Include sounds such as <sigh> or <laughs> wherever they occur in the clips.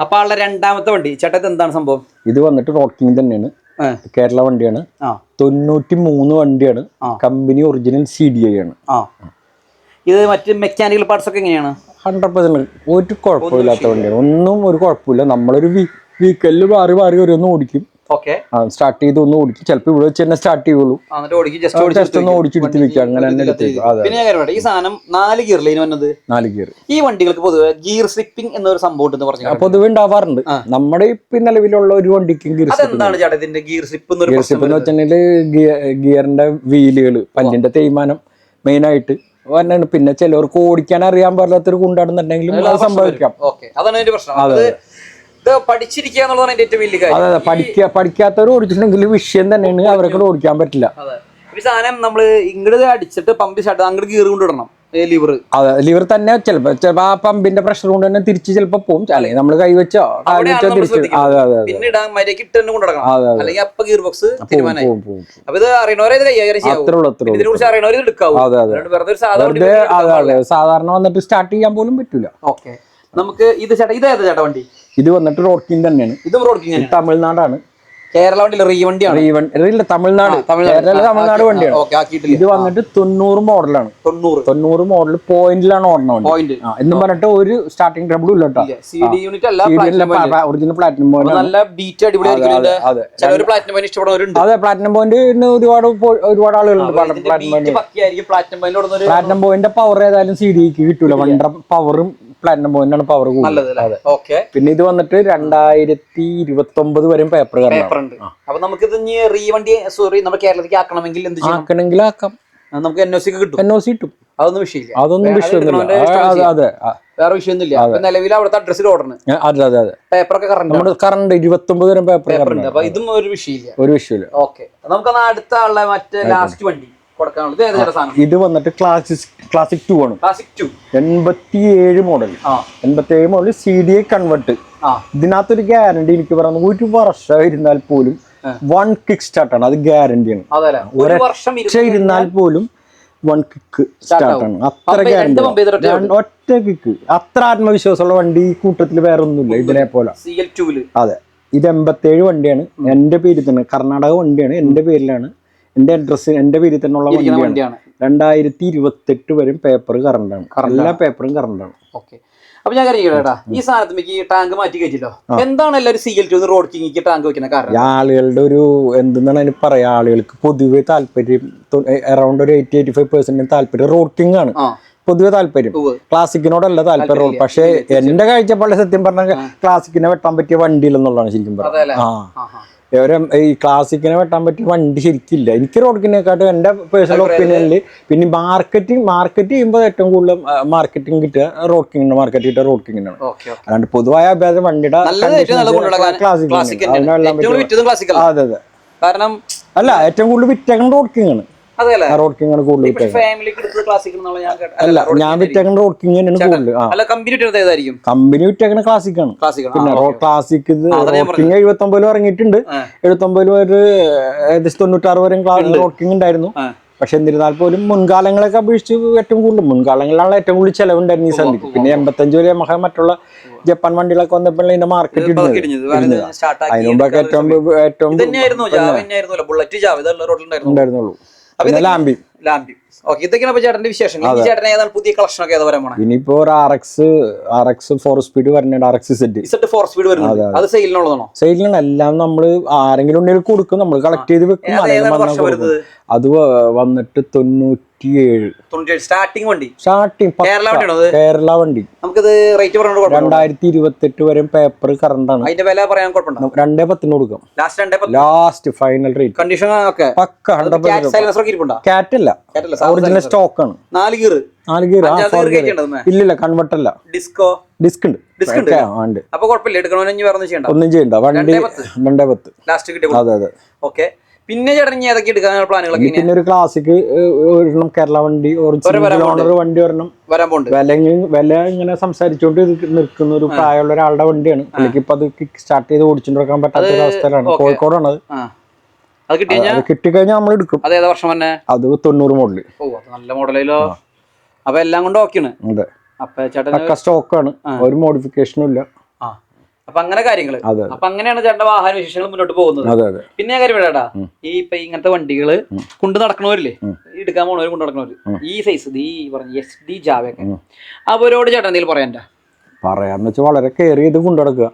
അപ്പൊ ആളുടെ രണ്ടാമത്തെ വണ്ടി ചേട്ടത്ത് എന്താണ് സംഭവം? ഇത് വന്നിട്ട് റോക്കിംഗ് തന്നെയാണ്. കേരള വണ്ടിയാണ്. തൊണ്ണൂറ്റി മൂന്ന് വണ്ടിയാണ്. Company original C D I ആണ്. ഇത് മറ്റ് മെക്കാനിക്കൽ പാർട്സ് ഒക്കെ എങ്ങനെയാണ്? ഹൺഡ്രഡ് പെർസെന്റ് ഒരു കുഴപ്പമില്ലാത്ത വണ്ടിയാണ്. ഒന്നും ഒരു കുഴപ്പമില്ല. നമ്മളൊരു വീക്കലിൽ മാറി മാറി ഓരോന്ന് ഓടിക്കും. സ്റ്റാർട്ട് ചെയ്ത് ഒന്ന് ഓടിക്കും. ചിലപ്പോൾ ഇവിടെ വെച്ച് തന്നെ സ്റ്റാർട്ട് ചെയ്യുള്ളൂ. ജസ്റ്റ് ഒന്ന് ഓടിച്ചെടുത്ത് വെക്കുക അങ്ങനെ തന്നെ എടുത്ത് പിന്നെ ഞാൻ കാര്യം ഈ സാധനം നാല് ഗിയറിലേന് വന്നത്? നാല് ഗിയർ ഈ വണ്ടികൾക്ക് പൊതുവെ ഗിയർ സ്ലിപ്പിംഗ് എന്നൊരു സംഭവം പറഞ്ഞു പൊതുവെ ഉണ്ടാവാറുണ്ട്. നമ്മുടെ ഇപ്പൊ നിലവിലുള്ള ഒരു വണ്ടിക്കും ഗിയർ അതെന്താണ് ചേട്ടാ ഇതിന്റെ ഗിയർ സ്ലിപ്പ് ഗിയർ സ്ലിപ്പ് എന്ന് വെച്ചിട്ടുണ്ടെങ്കിൽ ഗിയറിന്റെ വീലുകൾ പല്ലിന്റെ തേയ്മാനം മെയിൻ ആയിട്ട്. പിന്നെ ചിലവർക്ക് ഓടിക്കാൻ അറിയാൻ പാടില്ലാത്തൊരു കുണ്ടാടുന്നുണ്ടെങ്കിലും അത് സംഭവിക്കാം. അതാണ് പ്രശ്നം. ഇത് പഠിച്ചിരിക്കുക എന്നുള്ളതാണ് എന്റെ ഏറ്റവും വലിയ കാര്യം. അതെ അതെ. പഠിക്കാ പഠിക്കാത്തവർ ഓടിച്ചിട്ടുണ്ടെങ്കിൽ വിഷയം തന്നെയാണ് അവർക്ക് ഓടിക്കാൻ പറ്റില്ല. അതെ. ഈ സാധനം നമ്മൾ ഇങ്ങോട്ട് അടിച്ചിട്ട് പമ്പ് ഷട്ട് അങ്ങോട്ട് കീറി കൊണ്ടിടണം ലിവർ അതെ ലിവർ തന്നെ ചിലപ്പോ ചിലപ്പോ ആ പമ്പിന്റെ പ്രഷർ കൊണ്ട് തന്നെ തിരിച്ച് ചിലപ്പോ പോകും അല്ലെങ്കിൽ നമ്മൾ കൈവച്ചോ കൈവച്ചോ തിരിച്ചു നമ്മൾ അതെ അതെ അതെ. പിന്നെ ഇടാൻ മര്യാദയ്ക്ക് ഇട്ട് തന്നെ കൊണ്ടിടക്കണം അതെ, അതെ. അല്ലെങ്കിൽ അപ്പൊ ഗിയർ ബോക്സ് തീരുമാനമായി. അപ്പൊ ഇത് അറിയണവരെ ഇത് കൈകാര്യം ചെയ്യാവൂ. അത്രേ ഉള്ളൂ അത്രേ ഇതിനെ ഉള്ളൂ കുറിച്ച് അറിയണവരെ ഇത് എടുക്കാവൂ. അതെ, അതെ. അല്ലാണ്ട് വെറുതെ ഒരു സാധാരണ സാധാരണ വന്നിട്ട് സ്റ്റാർട്ട് ചെയ്യാൻ പോലും പറ്റൂല. ഓക്കെ. നമുക്ക് ഇത് ചേട്ടാ ഇത് ഏതാ ചേട്ടാ വണ്ടി? ഇത് വന്നിട്ട് റോക്കിംഗ് തന്നെയാണ്. ഇതും റോഡ് കിങ് തമിഴ്നാടാണ്. കേരള വണ്ടി റീ വണ്ടിയാണ്? ഈ വണ്ടി തമിഴ്നാട്. കേരള തമിഴ്നാട് വണ്ടിയാണ്. ഇത് വന്നിട്ട് തൊണ്ണൂറ് മോഡലാണ്. തൊണ്ണൂറ്. മോഡൽ പോയിന്റിലാണ് ഓടണ വണ്ടി. എന്നും പറഞ്ഞിട്ട് ഒരു സ്റ്റാർട്ടിംഗ് ട്രബിളും ഇല്ല ഒറിജിനൽ പ്ലാറ്റിനം പോയിന്റ് അതെ പ്ലാറ്റിനം പോയിന്റ് ഒരുപാട് ഒരുപാട് ആളുകളുണ്ട് പ്ലാറ്റിനം പോയിന്റ് പവർ ഏതായാലും സി ഡിക്ക് കിട്ടൂല. വണ്ടർ പവറും പ്ലാറ്റിനം പോയിന്റാണ് പവർ കൂടുതൽ. പിന്നെ ഇത് വന്നിട്ട് രണ്ടായിരത്തി ഇരുപത്തി ഒമ്പത് വരെയും പേപ്പർ ഉണ്ട്. അപ്പൊ നമുക്ക് ഇത് റീവണ്ടി സോറി നമ്മുടെ കേരളത്തിലേക്ക് ആക്കണമെങ്കിൽ എന്ത് ആക്കണമെങ്കിൽ ആക്കാം. നമുക്ക് എൻ ഒ സി കിട്ടും. എൻ ഒ സി കിട്ടും. അതൊന്നും വിഷയമില്ല. അതൊന്നും വിഷയമൊന്നുമില്ല. അതെ വേറെ വിഷയമൊന്നുമില്ല. നിലവിൽ അവിടുത്തെ അഡ്രസ്സിൽ ആ, അതെ അതെ അതെ. പേപ്പറൊക്കെ കറണ്ട് നമ്മുടെ കറണ്ട് ഇരുപത്തി ഒമ്പത് വരെ പേപ്പർ ഉണ്ട്. അപ്പൊ ഇതും ഒരു വിഷയമില്ല. ഒരു വിഷയമില്ല. ഓക്കെ നമുക്ക് അടുത്ത ആളുടെ മറ്റേ ലാസ്റ്റ് വണ്ടി. ഇത് വന്നിട്ട് ക്ലാസിക് ക്ലാസിക് ടു ആണ്. ക്ലാസിക് ടു എൺപത്തി ഏഴ് മോഡൽ എൺപത്തി ഏഴ് model C D I convert ഇതിനകത്തൊരു ഗ്യാരണ്ടി എനിക്ക് പറയുന്നത് ഒരു വർഷം ഇരുന്നാൽ പോലും വൺ കിക്ക് സ്റ്റാർട്ട് ആണ്. അത് ഗ്യാരണ്ടിയാണ് ആണ്. ഒരു വർഷം പക്ഷെ ഇരുന്നാൽ പോലും വൺ കിക്ക് സ്റ്റാർട്ട് ആണ്. അത്ര ഗ്യാരണ്ടി ഒറ്റ കിക്ക് അത്ര ആത്മവിശ്വാസമുള്ള വണ്ടി ഈ കൂട്ടത്തിൽ വേറെ ഒന്നുമില്ല ഇതിനെ പോലെ. അതെ. ഇത് എൺപത്തി ഏഴ് വണ്ടിയാണ് എന്റെ പേരിൽ തന്നെ കർണാടക വണ്ടിയാണ്. എന്റെ പേരിലാണ് എന്റെ അഡ്രസ്സ് എന്റെ പേരിൽ തന്നെയുള്ള ഉള്ള വണ്ടിയാണ്. രണ്ടായിരത്തി ഇരുപത്തെട്ട് വരും പേപ്പർ കറണ്ടാണ് എല്ലാ പേപ്പറും കറണ്ടാണ് ഓക്കെ അപ്പൊ ഞാൻ കാര്യം ഈ സാധനത്തിലേക്ക് ടാങ്ക് മാറ്റി കഴിച്ചല്ലോ എന്താണ് എല്ലാവരും സി എൽ ടു റോഡ് കിങ്ങിക്ക് ടാങ്ക് വെക്കുന്ന കാരണം? ആളുകളുടെ ഒരു എന്തെന്നാണ് അതിന് പറയാ? ആളുകൾക്ക് പൊതുവെ താല്പര്യം അറൗണ്ട് ഒരു എയ്റ്റി എയ്റ്റി ഫൈവ് പെർസെന്റ് താല്പര്യം റോഡ് കിങ് ആണ്. പൊതുവെ താല്പര്യം. ക്ലാസിക്കിനോടല്ല താല്പര്യം പക്ഷേ എന്റെ കാഴ്ചപ്പാടിൽ സത്യം പറഞ്ഞാൽ ക്ലാസിക്കിനെ വെട്ടാൻ പറ്റിയ വണ്ടിയില്ലെന്നുള്ളതാണ് ശരിക്കും പറഞ്ഞത്. ആ. ഇവരെ ഈ ക്ലാസിക്കിനെ വെട്ടാൻ പറ്റിയ വണ്ടി ശരിക്കില്ല. എനിക്ക് റോഡിനെക്കാട്ടും എന്റെ പേഴ്സണൽ ഒപ്പീനിയനിൽ പിന്നെ മാർക്കറ്റിംഗ് മാർക്കറ്റ് ചെയ്യുമ്പോൾ ഏറ്റവും കൂടുതൽ മാർക്കറ്റിംഗ് കിട്ടുക റോഡ് കിങ്ങിന്റെ മാർക്കറ്റ് കിട്ടുക റോഡ് കിങ്ങിനാണ് ഓക്കെ ഓക്കെ. അല്ലാണ്ട് പൊതുവായ അഭ്യാസം വണ്ടിയുടെ ക്ലാസിക് അതെ അതെ. കാരണം അല്ല ഏറ്റവും കൂടുതൽ വിറ്റകൻ റോഡ് കിങ് ആണ് അതല്ലേ റോഡ് കിങ് ആണ് കൂടുതൽ ഞാൻ കേട്ട- അല്ല ഞാൻ king വിറ്റേക്കണ റോഡ് കിങ് തന്നെയാണ് കൂടുതൽ അല്ല കമ്പനി ഇട്ടത് ഏതായിരിക്കും? കമ്പനി വിറ്റേക്കണ ക്ലാസിക് ആണ്. പിന്നെ റോഡ് ക്ലാസിക് ഇത് റോഡ് കിങ് എഴുപത്തി ഒമ്പതിൽ ഇറങ്ങിയിട്ടുണ്ട്. എഴുപത്തി ഒമ്പതിൽ ഒരു ഏകദേശം തൊണ്ണൂറ്റാറ് വരെ റോഡ് കിങ് ഉണ്ടായിരുന്നു. പക്ഷെ എന്നിരുന്നാൽ പോലും മുൻകാലങ്ങളൊക്കെ അപേക്ഷിച്ച് ഏറ്റവും കൂടുതൽ മുൻകാലങ്ങളിലാണ് ഏറ്റവും കൂടുതൽ ചെലവുണ്ടായിരുന്നു ഈ സന്ധിക്ക്. പിന്നെ എൺപത്തഞ്ച് വരെ മഹ മറ്റുള്ള ജപ്പാൻ വണ്ടികളൊക്കെ വന്നപ്പോഴാണ് ഇതിന്റെ മാർക്കറ്റ് മുമ്പൊക്കെ ഏറ്റവും ഏറ്റവും ഉണ്ടായിരുന്നുള്ളൂ. ലാംബി. ഓക്കെ ഇതൊക്കെയാണ് അപ്പൊ ചേട്ടന്റെ വിശേഷങ്ങൾ. ഈ ചേട്ടൻ ഏതാണ് പുതിയ കളക്ഷൻ ഒക്കെ ഏതാ വരാൻ പോണേ? ഇനിയിപ്പോ ഒരു R X R X four speed വരുന്നുണ്ട് ആർ എക്സ് സെറ്റ് ഇസെറ്റ് ഫോർ സ്പീഡ് വരുന്നത് അത് സെയിലിനുള്ളതാണോ? എല്ലാം നമ്മൾ ആരെങ്കിലും ഉണ്ടെങ്കിൽ കൊടുക്കും. നമ്മൾ കളക്ട് ചെയ്ത് വെക്കും. അത് വന്നിട്ട് ഏതാണ് വന്നാൽ ഏഴ് സ്റ്റാർട്ടിംഗ് വണ്ടി. സ്റ്റാർട്ടിംഗ് കേരള വണ്ടിയാണോ കേരള വണ്ടി. നമുക്കിത് റേറ്റ് പറഞ്ഞു കുഴപ്പമില്ല. രണ്ടായിരത്തി ഇരുപത്തെട്ട് വരെ പേപ്പർ കറണ്ടാണ് അതിന്റെ വില പറയാൻ കുഴപ്പമുണ്ടോ? രണ്ടേ പത്തിന് കൊടുക്കാം. ലാസ്റ്റ് രണ്ടേ ലാസ്റ്റ് ഫൈനൽ റേറ്റ് കണ്ടീഷൻ ഒക്കെ. പക്ക ഹൺഡ്രഡ് സൈലൻസർ ഒക്കെ. ഇരിപ്പുണ്ടോ? കാറ്റ് അല്ല കേട്ടല്ലോ ഒറിജിനൽ സ്റ്റോക്ക് ആണ്. നാല് ഗിയർ നാല് ഗിയർ ആ ഇല്ല ഇല്ലില്ല കൺവെർട്ട് അല്ല ഡിസ്കോ ഡിസ്ക് ഉണ്ട്. ഡിസ്ക് ഉണ്ട്? ഉണ്ട്. അപ്പൊ കുഴപ്പമില്ല. എടുക്കണമെന്ന് ഒന്നും ചെയ്യണ്ട? ഒന്നും ചെയ്യണ്ട. വണ്ടി. രണ്ടേ പത്ത്. ലാസ്റ്റ് കിട്ടിയ അതെ അതെ. ഓക്കെ പിന്നെ ചേട്ടൻ ഏതൊക്കെ എടുക്കാനുള്ള പ്ലാനുകളൊക്കെ പിന്നെ ഒരു ക്ലാസിക് ഒരെണ്ണം കേരള വണ്ടി ഓണർ വണ്ടി ഒരെണ്ണം. വരാൻ പോകുന്നുണ്ട് വില വില ഇങ്ങനെ സംസാരിച്ചുകൊണ്ട് നിൽക്കുന്ന ഒരു പ്രായമുള്ള ഒരാളുടെ വണ്ടിയാണ്. അല്ലെങ്കിൽ ഇപ്പൊ അത് സ്റ്റാർട്ട് ചെയ്ത് ഓടിച്ചുകൊണ്ടിരിക്കാൻ പറ്റാത്ത ഒരു അവസ്ഥയിലാണ് കോഴിക്കോടാണ് അത് കിട്ടിക്കഴിഞ്ഞാൽ നമ്മൾ എടുക്കും അത് ഏതാ വർഷം തന്നെ അത് തൊണ്ണൂറ് മോഡൽ. ഓ നല്ല മോഡലോ അപ്പൊ എല്ലാം കൊണ്ട് ഓക്കെയാണ്. അതെ. അപ്പൊ ചേട്ടൻ സ്റ്റോക്കാണ് ഒരു മോഡിഫിക്കേഷനും ഇല്ല. അപ്പൊ അങ്ങനെ കാര്യങ്ങൾ അപ്പൊ അങ്ങനെയാണ് ചേട്ടന്റെ വാഹന വിശേഷങ്ങൾ മുന്നോട്ട് പോകുന്നത്. പിന്നെ കാര്യം വേണ്ടാ ഈ ഇപ്പൊ ഇങ്ങനത്തെ വണ്ടികൾ കൊണ്ട് നടക്കണവരില്ലേ. എടുക്കാൻ പോണവര് കൊണ്ട് നടക്കണവര്. ഈ സൈസ് ഈ പറഞ്ഞ എസ് ഡി ജാവയൊക്കെ ഉം. അവരോട് ചേട്ടൻ എന്തെങ്കിലും പറയാന്റെ പറയാന്ന് വെച്ചാൽ വളരെ കെയർ ചെയ്ത് കൊണ്ടുനടക്കുക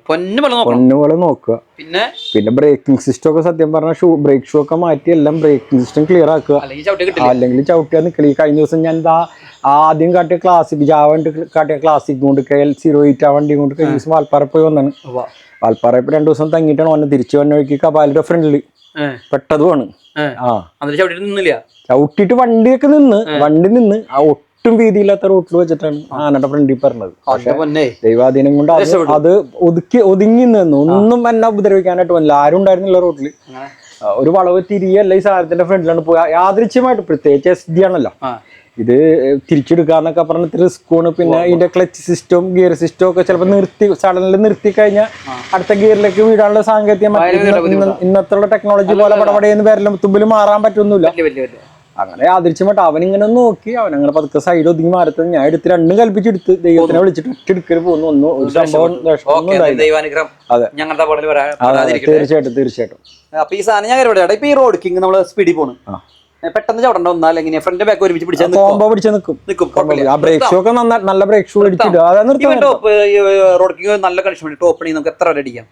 പൊന്നു പോലെ നോക്കുക. പിന്നെ? പിന്നെ ബ്രേക്കിംഗ് സിസ്റ്റം ഒക്കെ സത്യം പറഞ്ഞാൽ ഷൂ ബ്രേക്ക് ഷൂ ഒക്കെ മാറ്റി എല്ലാം ബ്രേക്കിംഗ് സിസ്റ്റം ക്ലിയർ ആക്കുക. അല്ലെങ്കിൽ ചവിട്ടി കിട്ടില്ല. അല്ലെങ്കിൽ ചവിട്ടിയാ നിൽക്കില്ല ഈ കഴിഞ്ഞ ദിവസം ഞാൻ എന്താ ആദ്യം കാട്ടിയ ക്ലാസിക് ജാവ വണ്ടി കാട്ടിയ ക്ലാസിക് കൊണ്ട് കെ എൽ സീറോ എയ്റ്റ് ആ വണ്ടി കൊണ്ട് കഴിഞ്ഞ ദിവസം വാൽപ്പാറ പോയി വന്നാണ്. വാൽപ്പാറ ഇപ്പൊ രണ്ടു ദിവസം തങ്ങിയിട്ടാണ് ഓനെ തിരിച്ചു വന്ന വഴിക്ക് കപാലിന്റെ ഫ്രണ്ടിൽ ഏ, പെട്ടതുമാണ് ആ. ചവിട്ടിട്ട് വണ്ടിയൊക്കെ നിന്ന് വണ്ടി നിന്ന് ആ ഒട്ടും വീതിയില്ലാത്ത റോട്ടിൽ വെച്ചിട്ടാണ് ആനയുടെ ഫ്രണ്ടിൽ പറഞ്ഞത്. ദൈവാധീനം കൊണ്ട് അത് അത് ഒതുക്കി ഒതുങ്ങി നിന്നു. ഒന്നും എന്നെ ഉപദ്രവിക്കാനായിട്ട് വന്നില്ല. ആരും ഉണ്ടായിരുന്നില്ല റോട്ടിൽ ഒരു വളവ് തിരിയല്ല ഈ സാധനത്തിന്റെ ഫ്രണ്ടിലാണ് പോയി. യാദൃച്ഛ്യമായിട്ട് പ്രത്യേകിച്ച് എസ് ഡി ആണല്ലോ. ഇത് തിരിച്ചെടുക്കാന്നൊക്കെ പറഞ്ഞിട്ട് റിസ്ക് ആണ്. പിന്നെ ഇതിന്റെ ക്ലച്ച് സിസ്റ്റവും ഗിയർ സിസ്റ്റവും ഒക്കെ ചിലപ്പോൾ നിർത്തി സഡനിൽ നിർത്തി കഴിഞ്ഞാൽ അടുത്ത ഗിയറിലേക്ക് വീടാനുള്ള സാങ്കേതിക ഇന്നത്തെ ടെക്നോളജി പോലെ പടപടയെന്ന് വരലും തുമ്പിൽ മാറാൻ പറ്റൊന്നുമില്ല. അങ്ങനെ യാദൃശ്യമായിട്ട് അവൻ ഇങ്ങനെ നോക്കി അവൻ അങ്ങനെ പതുക്കെ സൈഡ് ഒതുങ്ങി മാറത്തത് ഞാൻ എടുത്ത് രണ്ടും കൽപ്പിച്ചെടുത്ത് ദൈവത്തിനെ വിളിച്ചിട്ട് ഒറ്റ എടുക്കൽ പോകുന്നു. ഒന്നും ഒരു സംഭവം. ദൈവാനുഗ്രഹം. അതെ. ഞങ്ങളുടെ തീർച്ചയായിട്ടും തീർച്ചയായിട്ടും. അപ്പൊ ഈ സാധനം ഞാൻ കാര്യം ഇപ്പൊ ഈ റോഡ് കിങ് നമ്മൾ സ്പീഡിൽ പോണ്. പെട്ടെന്ന് ചവിടണ്ട ഒന്നാൽ എങ്ങനെയാ? ഫ്രണ്ട് ബാക്ക് ഒരുമിച്ച് പിടിച്ചാൽ കോമ്പോ പിടിച്ച് നിൽക്കും നിൽക്കും ആ ബ്രേക്ക് ഷൂ ഒക്കെ നല്ല ബ്രേക്ക് ഷൂ അടിച്ചിട്ട് റോഡ് കിങ് നല്ല കണക്ഷൻ ടോപ്പ് നമുക്ക് എത്ര വരെ അടിക്കാം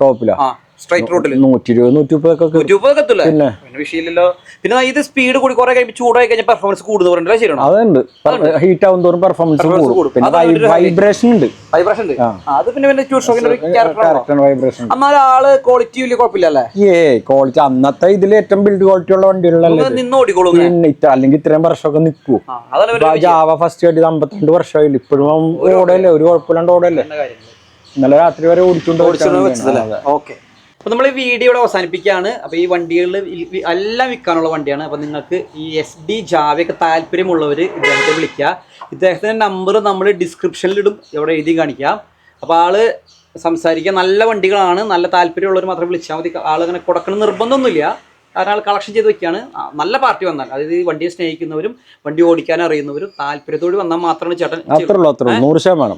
ടോപ്പിലാ സ്ട്രൈറ്റ് റോഡിൽ നൂറ്റി ഇരുപത് നൂറ്റി മുപ്പത് പിന്നെ. വിഷയമില്ലല്ലോ. പിന്നെ ഇത് സ്പീഡ് കൂടി കുറെ കഴിയുമ്പോൾ ചൂടായി കഴിഞ്ഞാൽ പെർഫോമൻസ് കൂടുന്നു ശരിയാണോ? അതുണ്ട്. ഹീറ്റ് ആവും തോറും പെർഫോമൻസ് കൂടും. പിന്നെ വൈബ്രേഷൻ ഉണ്ട്. വൈബ്രേഷൻ ഉണ്ട്. അത് പിന്നെ പിന്നെ ഷോക്കിന്റെ ഒരു ക്യാരക്ടർ വൈബ്രേഷൻ എന്നാൽ ആൾ ക്വാളിറ്റി വലിയ കുഴപ്പമില്ലല്ലേ ഏ ക്വാളിറ്റി അന്നത്തെ ഇതിൽ ഏറ്റവും ബിൽഡ് ക്വാളിറ്റി ഉള്ള വണ്ടികളല്ലേ നിന്ന് ഓടിക്കോളൂ പിന്നെ ഇത്ര അല്ലെങ്കിൽ ഇത്രയും വർഷമൊക്കെ നിൽക്കൂ ജാവ ഫസ്റ്റ് ആയിട്ട് അമ്പത്തിരണ്ട് വർഷമായില്ല? ഇപ്പോഴും ഓടല്ലേ? ഒരു കുഴപ്പമില്ലാണ്ട് ഓടല്ലേ? ഇന്നലെ രാത്രി വരെ ഓടിച്ചുകൊണ്ട് വെച്ചതല്ലേ? ഓക്കെ. അപ്പൊ നമ്മൾ ഈ വീഡിയോ ഇവിടെ അവസാനിപ്പിക്കുകയാണ്. അപ്പോൾ ഈ വണ്ടികളിൽ എല്ലാം വിൽക്കാനുള്ള വണ്ടിയാണ്. അപ്പോൾ നിങ്ങൾക്ക് ഈ എസ് ഡി ജാവയൊക്കെ താല്പര്യമുള്ളവർ ഇദ്ദേഹത്തെ വിളിക്കുക. ഇദ്ദേഹത്തിന്റെ നമ്പർ നമ്മൾ ഡിസ്ക്രിപ്ഷനിലിടും ഇവിടെ എഴുതി കാണിക്കാം അപ്പോൾ ആൾ സംസാരിക്കുക നല്ല വണ്ടികളാണ്. നല്ല താല്പര്യമുള്ളവർ മാത്രം വിളിച്ചാൽ മതി. ആൾ അങ്ങനെ കൊടുക്കണം നിർബന്ധമൊന്നുമില്ല. ആൾ കളക്ഷൻ ചെയ്ത് വെക്കുകയാണ്. നല്ല പാർട്ടി വന്നാൽ അതായത് ഈ വണ്ടിയെ സ്നേഹിക്കുന്നവരും വണ്ടി ഓടിക്കാൻ അറിയുന്നവരും താല്പര്യത്തോട് വന്നാൽ മാത്രമാണ് ചേട്ടൻ അത്രേ ഉള്ളൂ അത്രേ ഉള്ളൂ നൂറ് ശതമാനം.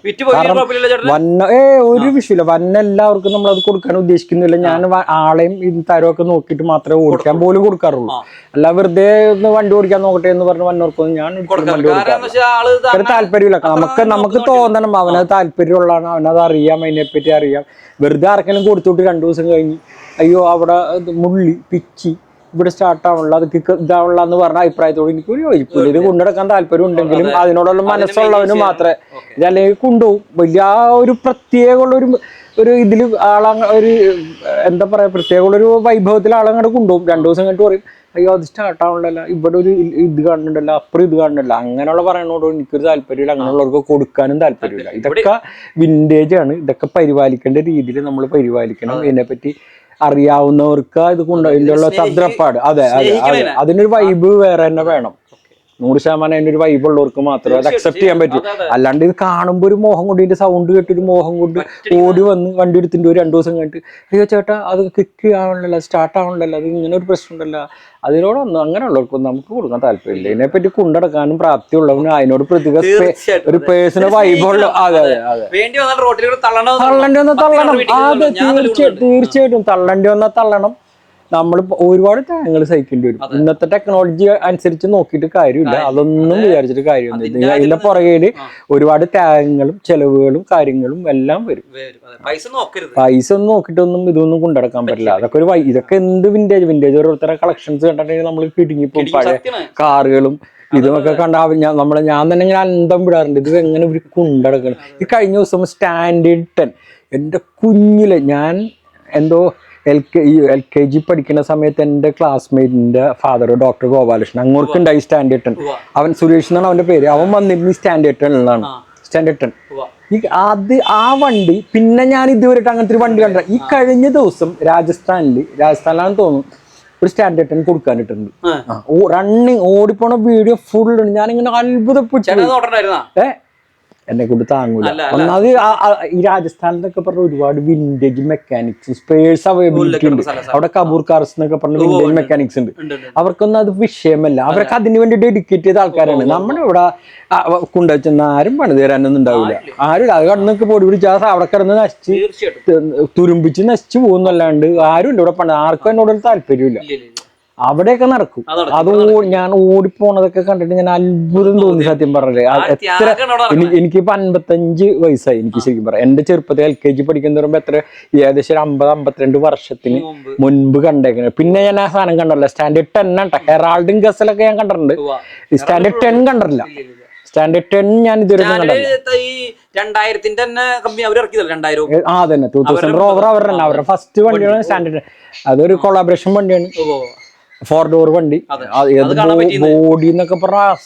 വന്ന ഏ ഒരു വിഷയമില്ല. വന്ന എല്ലാവർക്കും നമ്മൾ അത് കൊടുക്കാൻ ഉദ്ദേശിക്കുന്നില്ല. ഞാൻ ആളെയും തരമൊക്കെ നോക്കിയിട്ട് മാത്രമേ ഓടിക്കാൻ പോലും കൊടുക്കാറുള്ളൂ. അല്ല വെറുതെ ഒന്ന് വണ്ടി ഓടിക്കാൻ നോക്കട്ടെ എന്ന് പറഞ്ഞ് വന്നവർക്കൊന്നും ഞാൻ വണ്ടി താല്പര്യമില്ല. നമുക്ക് നമുക്ക് തോന്നണം. അവനത് താല്പര്യമുള്ളതാണ്. അവനത് അറിയാം. അതിനെപ്പറ്റി അറിയാം. വെറുതെ ആർക്കെങ്കിലും കൊടുത്തുവിട്ട് രണ്ടു ദിവസം കഴിഞ്ഞ് അയ്യോ അവിടെ മുള്ളി പിച്ചി ഇവിടെ സ്റ്റാർട്ട് ആവണില്ല അത് ഇതാവണില്ല എന്ന് പറഞ്ഞ അഭിപ്രായത്തോട് എനിക്ക് ഒരു യോജിപ്പില്ല ഇത് കൊണ്ടുനടക്കാൻ താല്പര്യം ഉണ്ടെങ്കിലും അതിനോടുള്ള മനസ്സുള്ളവന് മാത്രമേ ഇതല്ലെങ്കിൽ കൊണ്ടുപോകും. വലിയ ആ ഒരു പ്രത്യേകമുള്ള ഒരു ഒരു ഇതിൽ ആളങ്ങ ഒരു എന്താ പറയാ പ്രത്യേകമുള്ള ഒരു വൈഭവത്തിൽ ആളങ്ങോട്ട് കൊണ്ടുപോകും. രണ്ടു ദിവസം കഴിഞ്ഞിട്ട് പറയും അയ്യോ അത് സ്റ്റാർട്ട് ആവണല്ലോ ഇവിടെ ഒരു ഇത് കാണുന്നുണ്ടല്ലോ. അപ്പുറം ഇത് കാണുന്നുണ്ടല്ലോ. അങ്ങനെയുള്ള പറയണോട് എനിക്കൊരു താല്പര്യമില്ല അങ്ങനെയുള്ളവർക്ക് കൊടുക്കാനും താല്പര്യമില്ല. ഇതൊക്കെ വിന്റേജ് ആണ്. ഇതൊക്കെ പരിപാലിക്കേണ്ട രീതിയിൽ നമ്മൾ പരിപാലിക്കണം. ഇതിനെപ്പറ്റി അറിയാവുന്നവർക്ക് ഇത് കൊണ്ട് ഇതിലുള്ള തദ്രപ്പാട് അതെ അതെ അതെ. അതിനൊരു വൈബ് വേറെ തന്നെ വേണം. നൂറ് ശതമാനം വൈബ് ഉള്ളവർക്ക് മാത്രമേ അത് അക്സെപ്റ്റ് ചെയ്യാൻ പറ്റൂ. അല്ലാണ്ട് ഇത് കാണുമ്പോൾ ഒരു മോഹം കൊണ്ട് ഇതിന്റെ സൗണ്ട് കേട്ടൊരു മോഹം കൊണ്ട് ഓടി വന്ന് വണ്ടി എടുത്തിട്ട് ഒരു രണ്ടു ദിവസം കഴിഞ്ഞിട്ട് അയ്യോ ചേട്ടാ അത് കിക്ക് ആവണല്ലോ സ്റ്റാർട്ട് ആവണല്ലോ അത് ഇങ്ങനെ ഒരു പ്രശ്നം ഉണ്ടല്ലോ. അതിനോടൊന്നും അങ്ങനെയുള്ളവർക്കൊന്നും നമുക്ക് കൊടുക്കാൻ താല്പര്യമില്ല. ഇതിനെപ്പറ്റി കൊണ്ടടക്കാനും പ്രാപ്തിയുള്ളവന് അതിനോട് പ്രതിക ഒരു പേഴ്സണൽ വൈബുള്ള അതെ അതെ തള്ളണ്ടി വന്നാൽ തള്ളണം. അതെ തീർച്ചയായിട്ടും തള്ളണ്ടി വന്നാൽ തള്ളണം. നമ്മൾ ഒരുപാട് ത്യാഗങ്ങൾ സഹിക്കേണ്ടി വരും. ഇന്നത്തെ ടെക്നോളജി അനുസരിച്ച് നോക്കിയിട്ട് കാര്യമില്ല. അതൊന്നും വിചാരിച്ചിട്ട് കാര്യമൊന്നുമില്ല ഇതിന്റെ പുറകേൽ ഒരുപാട് ത്യാഗങ്ങളും ചെലവുകളും കാര്യങ്ങളും എല്ലാം വരും. പൈസ ഒന്നും നോക്കിയിട്ടൊന്നും ഇതൊന്നും കൊണ്ടുനടക്കാൻ പറ്റില്ല. അതൊക്കെ ഒരു ഇതൊക്കെ എന്ത് വിന്റേജ് വിന്റേജ് ഓരോരുത്തരെ കളക്ഷൻസ് കണ്ടിട്ടുണ്ടെങ്കിൽ നമ്മൾ കിടുങ്ങിപ്പോകും പഴയ കാറുകളും ഇതുമൊക്കെ കണ്ട ഞാൻ നമ്മളെ ഞാൻ തന്നെ ഇങ്ങനെ അന്തം വിടാറുണ്ട്. ഇത് എങ്ങനെ ഇവർ കൊണ്ടടക്കണം? ഈ കഴിഞ്ഞ ദിവസം സ്റ്റാൻഡേർഡ് ടെൻ എന്റെ കുഞ്ഞിലെ ഞാൻ എന്തോ L K L K G പഠിക്കുന്ന സമയത്ത് എന്റെ ക്ലാസ്മേറ്റിന്റെ ഫാദർ ഡോക്ടർ ഗോപാലകൃഷ്ണൻ. അങ്ങോട്ടുണ്ടായി സ്റ്റാൻഡേർഡ് ടെൻ ഉവ്വ. അവൻ സുരേഷ് എന്നാണ് അവന്റെ പേര്. അവൻ വന്നിരുന്നു ആ. സ്റ്റാൻഡേർഡ് ടെൻ ഉവ്വ. ഈ അത് ആ വണ്ടി പിന്നെ ഞാൻ ഇതുവരെയിട്ട് അങ്ങനത്തെ ഒരു വണ്ടി കണ്ട ഈ കഴിഞ്ഞ ദിവസം രാജസ്ഥാനിൽ രാജസ്ഥാനിലാണെന്ന് തോന്നുന്നു ഒരു സ്റ്റാൻഡേർഡ് എട്ടൺ കൊടുക്കാനിട്ടുണ്ട് ഓ റണ്ണിങ് ഓടിപ്പോണ വീഡിയോ ഫുൾ ഉണ്ട് ഞാനിങ്ങനെ അത്ഭുതപ്പെട്ടു ഏഹ് എന്നെ കൊണ്ട് താങ്ങൂല. ഒന്നാമത് ഈ രാജസ്ഥാനിലൊക്കെ പറഞ്ഞ ഒരുപാട് വിന്റേജ് മെക്കാനിക്സ് സ്പേഴ്സ് അവൈലബിലിറ്റി ഉണ്ട്. അവിടെ കബൂർ കാർസ് എന്നൊക്കെ പറഞ്ഞ വിന്റേജ് മെക്കാനിക്സ് ഉണ്ട്. അവർക്കൊന്നും അത് വിഷയമല്ല. അവർക്ക് അതിന് വേണ്ടി ഡെഡിക്കേറ്റ് ചെയ്ത ആൾക്കാരാണ്. നമ്മുടെ ഇവിടെ കൊണ്ടുവച്ചെന്ന് ആരും പണി തരാനൊന്നും ഉണ്ടാവില്ല. ആരും അത് കടന്നൊക്കെ പൊടി പിടിച്ച് ആ അവിടെ കിടന്ന് നശിച്ച് തുരുമ്പിച്ച് നശിച്ചു പോകുന്നല്ലാണ്ട് ആരും ഇവിടെ പണി. ആർക്കും എന്നോടൊരു താല്പര്യമില്ല. അവിടെയൊക്കെ നടക്കും. അത് ഞാൻ ഓടിപ്പോണതൊക്കെ കണ്ടിട്ട് ഞാൻ അത്ഭുതം തോന്നി സത്യം പറഞ്ഞത് എത്ര എനിക്കിപ്പോ അൻപത്തഞ്ച് വയസ്സായി എനിക്ക് ശരിക്കും പറയാം. എന്റെ ചെറുപ്പത്തിൽ എൽ കെ ജി പഠിക്കുന്ന പറയുമ്പോ എത്ര ഏകദേശം ഒരു അമ്പത് അമ്പത്തിരണ്ട് വർഷത്തിന് മുൻപ് കണ്ടേക്കുന്നത് പിന്നെ ഞാൻ ആ സാധനം കണ്ടല്ലോ സ്റ്റാൻഡേർഡ് ടെൻ ആട്ടെ ഹെറാൾഡും ഗസലൊക്കെ ഞാൻ കണ്ടിട്ടുണ്ട്. സ്റ്റാൻഡേർഡ് ടെൻ കണ്ടിട്ടില്ല. സ്റ്റാൻഡേർഡ് ടെൻ ഞാൻ ഇതുവരെ രണ്ടായിരത്തിന്റെ തന്നെ കമ്പനി അവർ ഇറക്കിയതല്ല രണ്ടായിരം? ആ തന്നെ ടൂ തൗസൻഡ് റോവർ അവരുടെ അവരുടെ ഫസ്റ്റ് വണ്ടിയാണ് സ്റ്റാൻഡേർഡ് അതൊരു കൊളാബറേഷൻ വണ്ടിയാണ്. ഫോർ ഡോർ വണ്ടി. ബോഡി എന്നൊക്കെ പറഞ്ഞാൽ.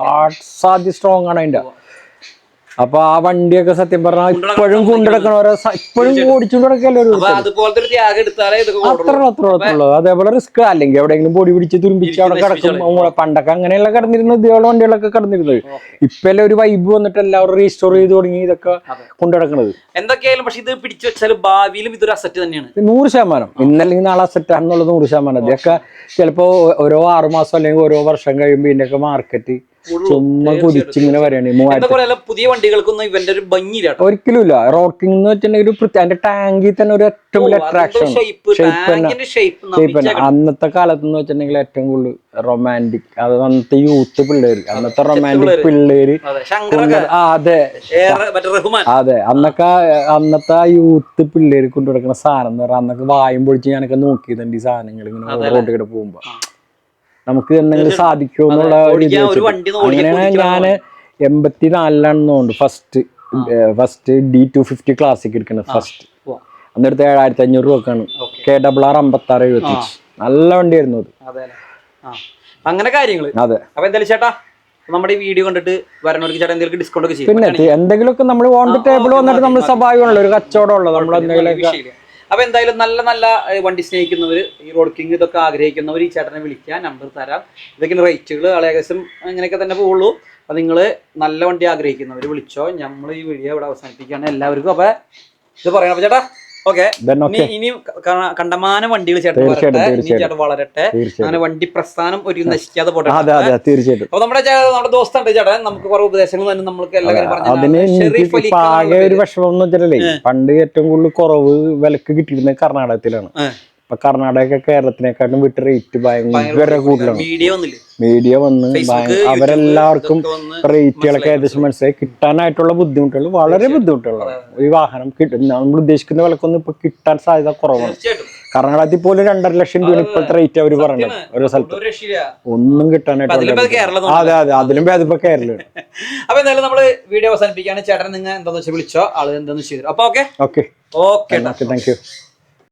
അസാധ്യ സ്ട്രോങ് ആണ് അതിന്റെ അപ്പൊ ആ വണ്ടിയൊക്കെ സത്യം പറഞ്ഞാൽ ഇപ്പോഴും കൊണ്ടുനടക്കണവരെ ഇപ്പോഴും ഓടിച്ചുകൊണ്ട് അത്ര അത്ര അത്രയുള്ളൂ അതേപോലെ റിസ്ക് അല്ലെങ്കിൽ എവിടെയെങ്കിലും പൊടി പിടിച്ച് തുരുമ്പിച്ച് അവിടെ കിടക്കും. പണ്ടൊക്കെ അങ്ങനെയുള്ള കിടന്നിരുന്നത്. ഇതേപോലെ വണ്ടികളൊക്കെ കിടന്നിരുന്നത്. ഇപ്പല്ലേ ഒരു വൈബ് വന്നിട്ട് എല്ലാവരും റീസ്റ്റോർ ചെയ്ത് തുടങ്ങി ഇതൊക്കെ കൊണ്ടുനടക്കണത്? എന്തൊക്കെയായാലും പക്ഷെ ഇത് പിടിച്ചു വെച്ചാൽ ഭാവിയിലും ഇതൊരു അസറ്റ് തന്നെയാണ്. നൂറ് ശതമാനം. ഇന്നല്ലെങ്കിൽ നാളെ അസറ്റ് ആണെന്നുള്ളത് നൂറ് ശതമാനം. ഇതൊക്കെ ചിലപ്പോ ഓരോ ആറുമാസം അല്ലെങ്കിൽ ഓരോ വർഷം കഴിയുമ്പോ ഇതിന്റെയൊക്കെ മാർക്കറ്റ് ചുമ്മാ കുതിച്ചിങ്ങനെ വരികയാണ് ഈ മൂവായിരത്തി എന്തൊക്കെ പറയാ പുതിയ വണ്ടികൾക്കൊന്നും ഇവന്റെ ഒരു ഭംഗിയില്ല കേട്ടോ. ഒരിക്കലും ഇല്ല റോക്കിംഗ് എന്ന് വെച്ചിട്ടുണ്ടെങ്കിൽ ഒരു പ്രത്യേക അതിന്റെ ടാങ്കിൽ തന്നെ ഒരു ഏറ്റവും വലിയ അട്രാക്ഷൻ ഷേപ്പ് അന്നത്തെ കാലത്ത് എന്ന് വെച്ചിട്ടുണ്ടെങ്കിൽ ഏറ്റവും കൂടുതൽ റൊമാന്റിക് അത് അന്നത്തെ യൂത്ത് പിള്ളേര്. അന്നത്തെ റൊമാന്റിക് പിള്ളേര്. അതെ അതെ. അന്നൊക്കെ അന്നത്തെ ആ യൂത്ത് പിള്ളേര് കൊണ്ടുനടക്കുന്ന സാധനം എന്ന് പറഞ്ഞാൽ അന്നൊക്കെ വായും പൊളിച്ച് ഞാനൊക്കെ നോക്കിയതുണ്ട് ഈ സാധനങ്ങൾ ഇങ്ങനെ റോഡ് കൂടെ പോകുമ്പോ. നമുക്ക് എന്തെങ്കിലും സാധിക്കുമോ എന്നുള്ള അങ്ങനെയാണ് ഞാൻ എൺപത്തിനാലിലാണെന്ന് തോന്നുന്നു first first D two fifty classic എടുക്കുന്നത് ഫസ്റ്റ്. അന്നെടുത്ത് ഏഴായിരത്തി അഞ്ഞൂറ് രൂപക്കാണ്. കെ ഡബിൾ ആർ അമ്പത്തി ആറ് എഴുപത്തി നല്ല വണ്ടിയായിരുന്നു അത്. അങ്ങനെ കാര്യങ്ങൾ അതെ. അപ്പൊ എന്തായാലും ചേട്ടാ നമ്മുടെ ഈ വീഡിയോ കണ്ടിട്ട് വരണവർക്ക് ചേട്ടാ എന്തെങ്കിലും ഡിസ്കൗണ്ട് ഒക്കെ ചെയ്യും പിന്നെ എന്തെങ്കിലുമൊക്കെ നമ്മൾ ഓൺ ടേബിൾ വന്നിട്ട് നമ്മൾ സ്വാഭാവികമുള്ള ഒരു കച്ചവടം ഉള്ളത് നമ്മൾ എന്തെങ്കിലുമൊക്കെ വിഷയമില്ല. അപ്പൊ എന്തായാലും നല്ല നല്ല വണ്ടി സ്നേഹിക്കുന്നവർ ഈ റോഡ് കിങ് ഇതൊക്കെ ആഗ്രഹിക്കുന്നവർ ഈ ചേട്ടനെ വിളിക്കുക നമ്പർ തരാം. ഇതൊക്കെ റേറ്റുകൾ ഏകദേശം അങ്ങനെയൊക്കെ തന്നെ പോവുള്ളൂ. അപ്പോൾ നിങ്ങൾ നല്ല വണ്ടി ആഗ്രഹിക്കുന്നവർ വിളിച്ചോ. നമ്മൾ ഈ വീഡിയോ ഇവിടെ അവസാനിപ്പിക്കുകയാണ് എല്ലാവർക്കും. അപ്പോൾ ഇത് പറയണം. ചേട്ടാ ഓക്കെ ഇനി കണ്ടമാന വണ്ടികൾ ചേട്ടൻ വളരട്ടെ. അങ്ങനെ വണ്ടി പ്രസ്ഥാനം ഒരു നശിക്കാതെ പോട്ടെ. തീർച്ചയായിട്ടും. അപ്പൊ നമ്മുടെ നമ്മുടെ ദോസ്തുണ്ട് ചേട്ടൻ. നമുക്ക് കുറെ ഉപദേശങ്ങൾ തന്നെ നമുക്ക് എല്ലാ കാര്യം പറഞ്ഞു അതിന് തരാം. ഷെരീഫ് എനിക്ക് അലി ഇപ്പൊ ഖാൻ ആകെ ഒരു വിഷമം എന്ന് വെച്ചാലേ പണ്ട് ഏറ്റവും കൂടുതൽ കുറവ് വിലക്ക് കിട്ടിയിരുന്നത് കർണാടകത്തിലാണ്. ഇപ്പൊ കർണാടക കേരളത്തിനെക്കാട്ടും വിട്ട് റേറ്റ് ഭയങ്കര കൂടുതലാണ്. മീഡിയ വന്ന് അവരെല്ലാവർക്കും റേറ്റുകളൊക്കെ ഏകദേശം മനസ്സിലായി. കിട്ടാനായിട്ടുള്ള ബുദ്ധിമുട്ടുകൾ വളരെ ബുദ്ധിമുട്ടുകളാണ്. ഈ വാഹനം കിട്ടും നമ്മൾ ഉദ്ദേശിക്കുന്ന വിലക്കൊന്നും ഇപ്പൊ കിട്ടാൻ സാധ്യത കുറവാണ്. കർണാടകത്തിൽ പോലും രണ്ടര ലക്ഷം രൂപ ഇപ്പോഴത്തെ റേറ്റ് അവർ പറയുന്നത് ഓരോ സ്ഥലത്ത്. ഒന്നും കിട്ടാനായിട്ട്. അതെ അതെ. അതിലും ഭേദം ഇപ്പൊ കേരളം <laughs> അപ്പൊ എന്തായാലും നമ്മൾ വീഡിയോ അവസാനിപ്പിക്കുകയാണ്. ചേട്ടൻ നിങ്ങൾ എന്താണെന്ന് വെച്ചാൽ വിളിച്ചോ? ആൾ എന്താണെന്ന് ചെയ്തു അപ്പൊ okay okay okay thank you